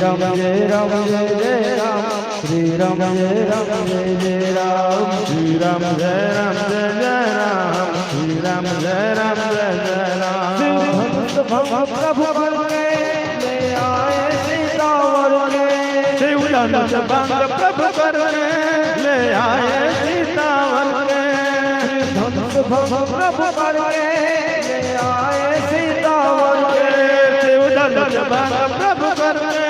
राम जय राम जय राम श्री राम। जय राम जय जय राम। श्री राम जय राम जय जय राम। श्री राम जय राम जय जय राम भक्त भक्त के ले आए सीतावर के। शिवलन भंग प्रभु करने ले आए सीतावर के। भक्त भक्त प्रभु करने ले आए सीतावर के। शिवलन भंग प्रभु करने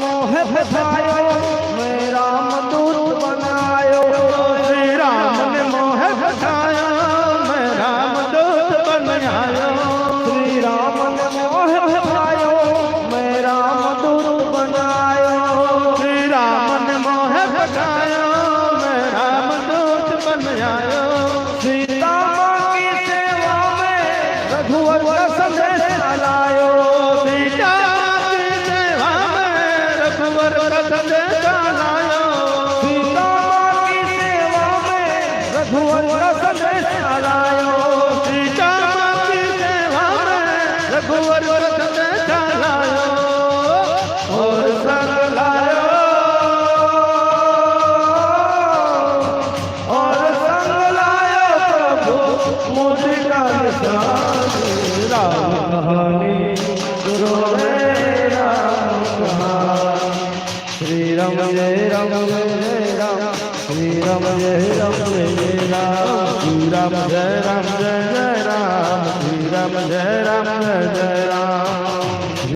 મોહ ફસાયો મેં રામ દૂત બનાયો શ્રી રામ ને મોહ ફસાયો મેં રામ દૂત બનાયો શ્રી રામ ને મોહ ફસાયો મેં રામ દૂત બનાયો શ્રી રામ ને મોહ ફસાયો મેં રામ દૂત બનાયો સીતા માં કી સેવા મેં રઘુવર સંદેશ લાયો સીતા रघुवर रतन लायो सेवा में रघुवर का संदेश लायो सीता माँ और संग और संग लायो मुझे कहानी। Shri Ram Jai Ram Jai Ram Shri Ram Jai Ram Jai Ram Shri Ram Jai Ram Jai Ram Shri Ram Jai Ram Jai Ram